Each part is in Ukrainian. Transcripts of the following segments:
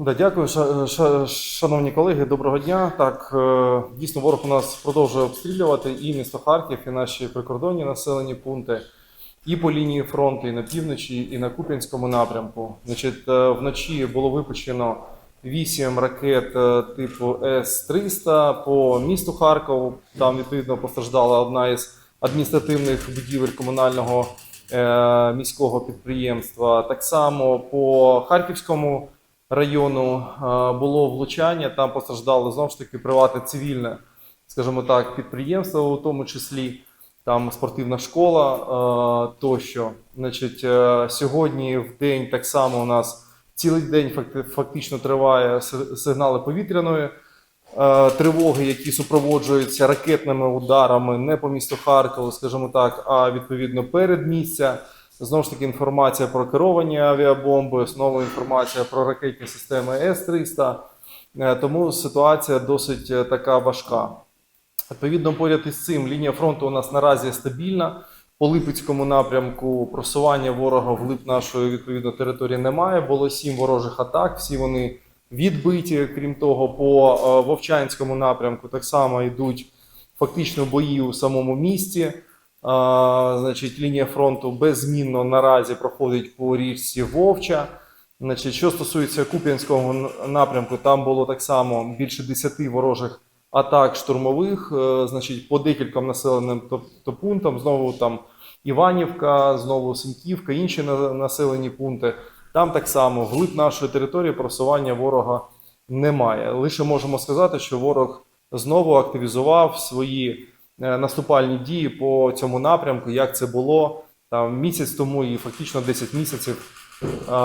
Да, дякую, ша- ша- шановні колеги. Доброго дня. Так, е, дійсно, ворог у нас продовжує обстрілювати і місто Харків, і наші прикордонні населені пункти, і по лінії фронту, і на півночі, і на Куп'янському напрямку. Значить, е, вночі було випущено 8 ракет е, типу С-300 по місту Харкову. Там відповідно постраждала одна із адміністративних будівель комунального міського підприємства. Так само по Харківському району е, було влучання. Там постраждало знову ж таки приватне цивільне, скажімо так, підприємство, у тому числі там спортивна школа е, тощо. Значить, е, сьогодні в день так само у нас цілий день фактично триває сигнали повітряної тривоги, які супроводжуються ракетними ударами не по місту Харкову, скажімо так, а відповідно перед місця. Знову ж таки, інформація про керовані авіабомби, знову інформація про ракетні системи С-300. Е, Тому ситуація досить е, така важка. Відповідно, поряд із цим лінія фронту у нас наразі стабільна. По Липецькому напрямку просування ворога в глиб нашої відповідно території немає. Було сім ворожих атак. Всі вони відбиті. Крім того, по е, Вовчанському напрямку так само йдуть фактично бої у самому місті. Значить, лінія фронту беззмінно наразі проходить по річці Вовча. Значить, що стосується Куп'янського напрямку, там було так само більше 10 ворожих атак штурмових, е, значить, по декільком населеним пунктам. Знову там Іванівка, знову Синьківка, інші населені пункти. Там так само вглиб нашої території просування ворога немає. Лише можемо сказати, що ворог знову активізував свої наступальні дії по цьому напрямку, як це було там місяць тому і фактично 10 місяців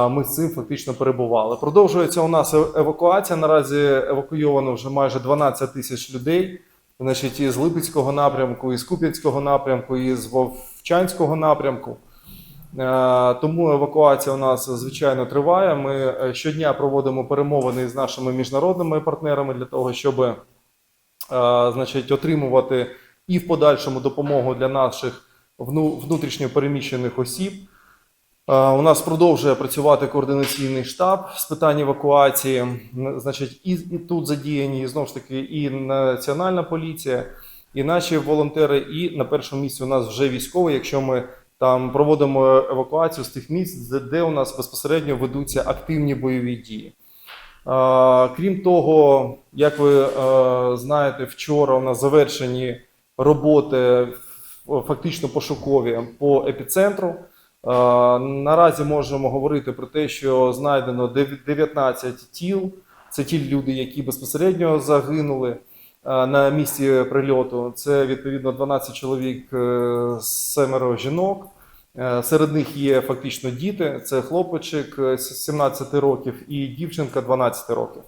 ми з цим фактично перебували. Продовжується у нас е- евакуація. Наразі евакуйовано вже майже 12 тисяч людей. Значить, із Липецького напрямку, із Куп'янського напрямку, із Вовчанського напрямку. Е, Тому евакуація у нас звичайно триває. Ми е, щодня проводимо перемовини з нашими міжнародними партнерами для того, щоб е, значить, отримувати і в подальшому допомогу для наших внутрішньо переміщених осіб. Е, У нас продовжує працювати координаційний штаб з питань евакуації. Значить, і, тут задіяні і, знову ж таки і Національна поліція, і наші волонтери. І на першому місці у нас вже військові. Якщо ми там проводимо евакуацію з тих місць, де, де у нас безпосередньо ведуться активні бойові дії. Е, Крім того, як ви е, знаєте, вчора у нас завершені роботи фактично пошукові по епіцентру. Е, Наразі можемо говорити про те, що знайдено 19 тіл. Це ті люди, які безпосередньо загинули е, на місці прильоту. Це відповідно 12 чоловік, е, семеро жінок. Серед них є фактично діти. Це хлопчик е, 17 років і дівчинка 12 років.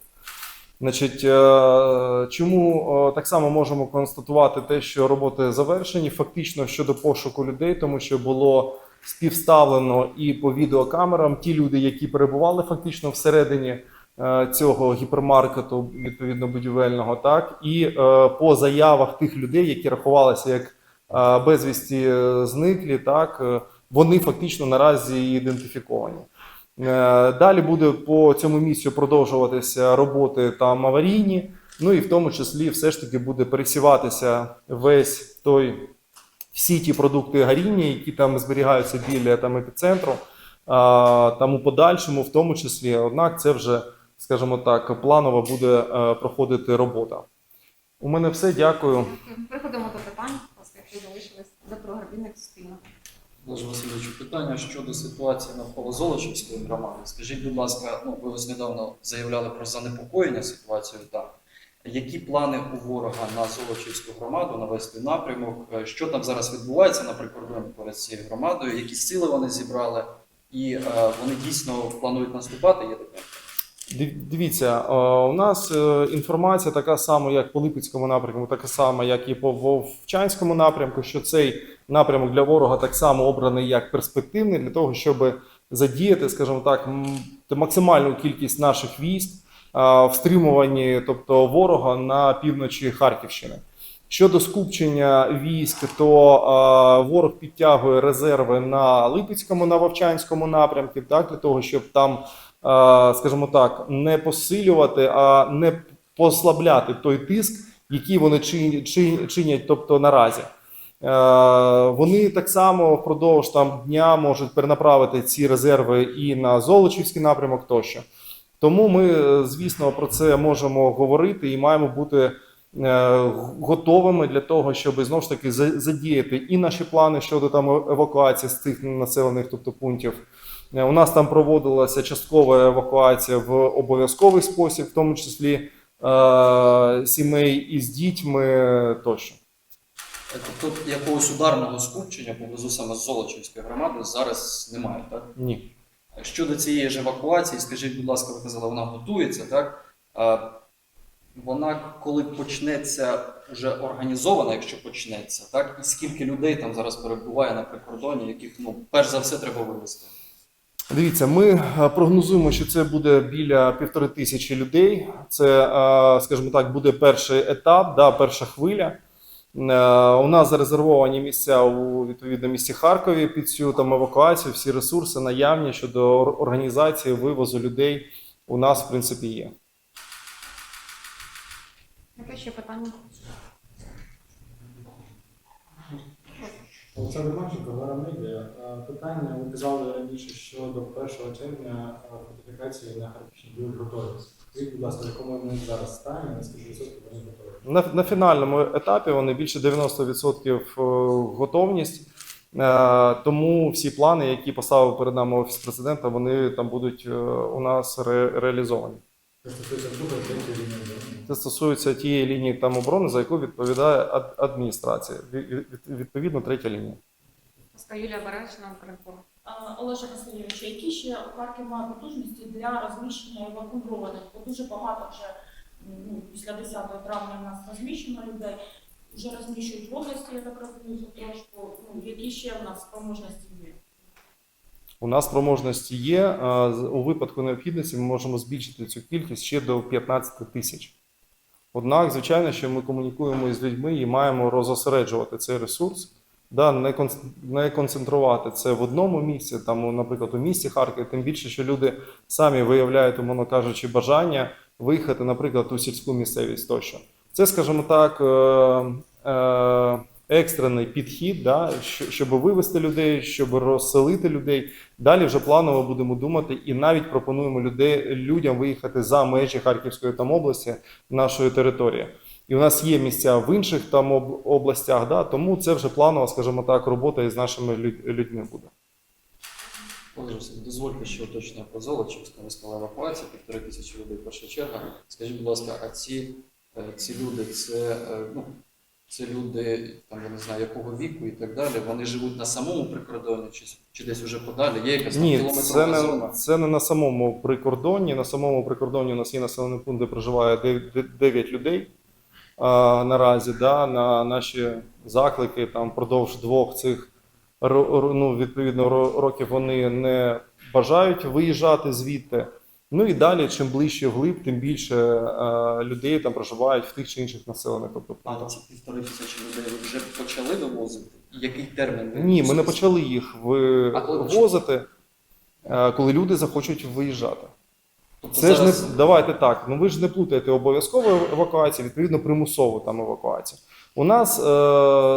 Значить, е, чому е, так само можемо констатувати те, що роботи завершені фактично щодо пошуку людей, тому що було співставлено і по відеокамерам ті люди, які перебували фактично всередині е, цього гіпермаркету, відповідно будівельного, так і по заявах тих людей, які рахувалися як безвісті зниклі, так вони фактично наразі ідентифіковані. Е, Далі буде по цьому місцю продовжуватися роботи там аварійні. Ну і в тому числі все ж таки буде пересіватися весь той всі ті продукти гаріння, які там зберігаються біля там епіцентру, а, там у подальшому, в тому числі. Однак це вже, скажімо так, планово буде е, проходити робота. У мене все. Дякую. Переходимо до питань, якщо залишились за програбівник Суспільного. Олеж Васильовичу, питання щодо ситуації навколо Золочівської громади. Скажіть, будь ласка, ну ви ось недавно заявляли про занепокоєння ситуацією там. Які плани у ворога на Золочівську громаду навести напрямок? Що там зараз відбувається на прикордоні перед цією громадою? Які сили вони зібрали? І е, вони дійсно планують наступати? Є таке? Дивіться, е, у нас е, інформація така сама, як по Липецькому напрямку, така сама, як і по Вовчанському напрямку, що цей напрямок для ворога так само обраний як перспективний для того, щоб задіяти, скажімо так, максимальну кількість наших військ в стримуванні, тобто ворога на півночі Харківщини. Щодо скупчення військ, то а, ворог підтягує резерви на Липецькому, на Вовчанському напрямку, так для того, щоб там скажімо так, не посилювати, а не послабляти той тиск, який вони чи- чи- чинять, тобто наразі. Е, Вони так само впродовж там дня можуть перенаправити ці резерви і на Золочівський напрямок тощо. Тому ми, е, звісно, про це можемо говорити і маємо бути е, готовими для того, щоб знову ж таки задіяти і наші плани щодо там евакуації з цих населених тобто, пунктів. У нас там проводилася часткова евакуація в обов'язковий спосіб, в тому числі сімей із дітьми тощо. Тобто якогось ударного скупчення поблизу саме Золочівської громади зараз немає, так? Ні. Щодо цієї ж евакуації, скажіть, будь ласка, ви казали, вона готується, так? А, Вона коли почнеться вже організована, якщо почнеться, так? І скільки людей там зараз перебуває на прикордоні, яких ну перш за все треба вивезти? Дивіться, ми прогнозуємо, що це буде біля півтори тисячі людей. Це, скажімо так, буде перший етап, да, перша хвиля. Е, У нас зарезервовані місця у відповідно місті Харкові під цю там евакуацію. Всі ресурси наявні щодо організації вивозу людей. У нас в принципі є. Яке ще питання? Олександр Марченко, Медіа. Е, Питання ви казали раніше, що до 1 червня е, фортифікації на Харківщині будуть готові. Скажіть, будь ласка, якому вони зараз стані, на скільки відсотків вони готові? На, на фінальному етапі вони більше 90% е, готовність. Е, Тому всі плани, які поставив перед нами офіс президента, вони там будуть е, у нас ре, реалізовані. Це стосується лінії оборони. Це стосується тієї лінії там оборони, за яку відповідає ад- адміністрація. Ві- Відповідно, третя лінія. Юлія Барачна, Укрінформ. А, Олеже Васильовичу, які ще Харків має потужності для розміщення евакуйованих? Бо дуже багато вже ну, після 10 травня в нас розміщено людей. Вже розміщують в області, я так розумію, трошку. Ну, які ще в нас спроможності є? У нас спроможності є. У випадку необхідності ми можемо збільшити цю кількість ще до 15 тисяч. Однак, звичайно, що ми комунікуємо із людьми і маємо розосереджувати цей ресурс, да, не, конц- не концентрувати це в одному місці, там, наприклад, у місті Харків, тим більше, що люди самі виявляють, умовно кажучи, бажання виїхати, наприклад, у сільську місцевість тощо. Це, скажімо так, е, е, екстрений підхід, да, щоб вивести людей, щоб розселити людей. Далі вже планово будемо думати і навіть пропонуємо людей, людям виїхати за межі Харківської там області, нашої території. І у нас є місця в інших там областях, да, тому це вже планова, скажімо так, робота із нашими людьми буде. Дозвольте ще уточнення про Золочівську. Ви сказали евакуація, півтори тисячі людей перша черга. Скажіть, будь ласка, а ці, е, ці люди, це, е, ну, це люди, там, я не знаю, якого віку і так далі, вони живуть на самому прикордоні чи, чи десь уже подалі? Є якась там Ні, кілометрова це не, зона? це не на самому прикордоні. На самому прикордоні у нас є населений пункт, де проживає 9 людей а, наразі. Да, на наші заклики там впродовж двох цих ро- ро- ну, відповідно ро- років вони не бажають виїжджати звідти. Ну і далі, чим ближче вглиб, тим більше е, людей там проживають в тих чи інших населених тобто, А ці півтори тисячі людей ви вже почали вивозити? Який термін? ви Ні, ми не вивозите? почали їх А коли почали? вивозити, е, коли люди захочуть виїжджати. Тобто Це зараз... ж не давайте так. Ну ви ж не плутаєте обов'язкову евакуацію, відповідно примусову там евакуацію. У нас е,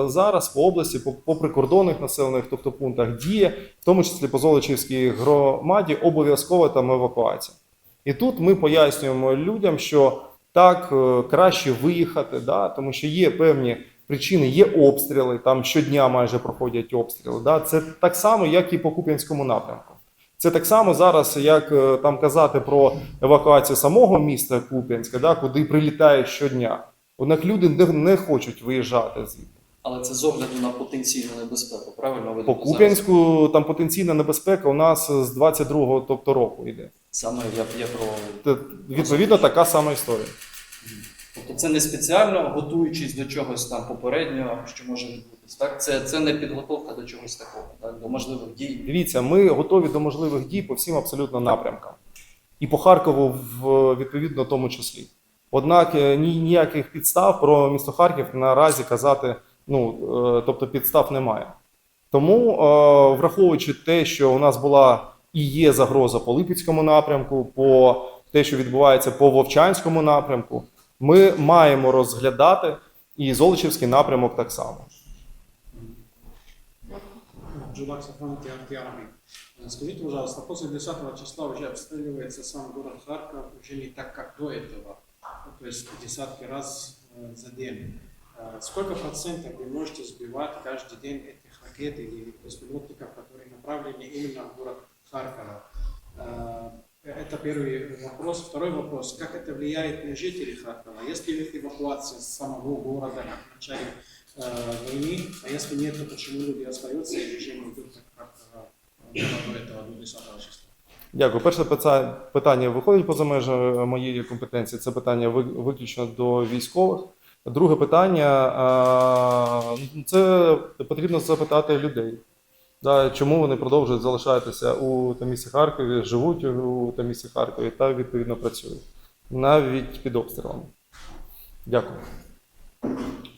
зараз по області, по, по прикордонних населених, тобто пунктах, діє, в тому числі по Золочівській громаді, обов'язкова там евакуація. І тут ми пояснюємо людям, що так е, краще виїхати, да, тому що є певні причини, є обстріли, там щодня майже проходять обстріли. Да. Це так само, як і по Куп'янському напрямку. Це так само зараз, як е, там казати про евакуацію самого міста Куп'янська, да, куди прилітають щодня. Однак люди не, не хочуть виїжджати звідти. Але це з огляду на потенційну небезпеку, правильно? Ви По Куп'янську там потенційна небезпека у нас з 22-го тобто, року йде. Саме я, я про відповідно, така сама історія. Тобто це не спеціально готуючись до чогось там попереднього, що може відбутись. Так, це, це не підготовка до чогось такого, так, до можливих дій. Дивіться, ми готові до можливих дій по всім абсолютно напрямкам. І по Харкову в відповідно тому числі. Однак е, ні, ніяких підстав про місто Харків наразі казати, ну е, тобто підстав немає. Тому, е, враховуючи те, що у нас була і є загроза по Липецькому напрямку, по те, що відбувається по Вовчанському напрямку, ми маємо розглядати і Золочівський напрямок так само. Джудак Сафрон Тиарами. Скажите, пожалуйста, после 10 числа уже обстреливается сам город Харьков, уже не так, как до этого, то есть десятки раз э, за день. Э, Сколько процентов вы можете сбивать каждый день этих ракет или беспилотников, которые направлены именно в город Харькова? Э, Это первый вопрос. Второй вопрос. Как это влияет на жителей Харькова? Если ли эвакуация с самого города в начале э, войны, а если нет, то почему люди остаются и режим идет так, как э, было до этого, до 10 числа? Дякую. Перше пита- питання виходить поза межі моєї компетенції. Це питання ви- виключно до військових. Друге питання а, це потрібно запитати людей. Да, чому вони продовжують залишатися у місті Харкові, живуть у місті Харкові та відповідно працюють навіть під обстрілами. Дякую.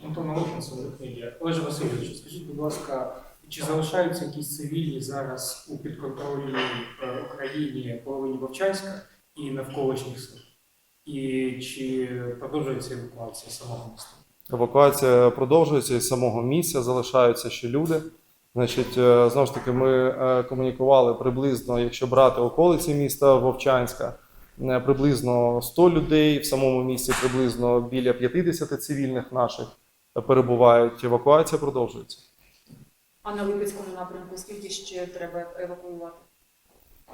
Антон Малишин, Соловик Олеже Васильовичу, скажіть, будь ласка, чи залишаються якісь цивільні зараз у підконтрольній е, Україні половині Вовчанська і навколишніх сил? І чи продовжується евакуація самого міста? Евакуація продовжується із самого місця, залишаються ще люди. Значить, е, знову ж таки, ми е, комунікували приблизно, якщо брати околиці міста Вовчанська, е, приблизно 100 людей, в самому місті приблизно біля 50 цивільних наших перебувають. Евакуація продовжується. А на Липецькому напрямку скільки ще треба евакуювати?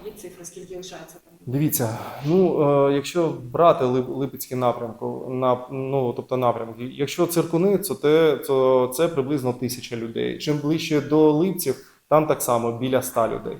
Є цифри, скільки лишається там? Дивіться, ну е, якщо брати Лип- Липецький напрямку, на ну тобто напрямки, якщо циркуни, то, те, то це приблизно тисяча людей. Чим ближче до Липців, там так само біля ста людей.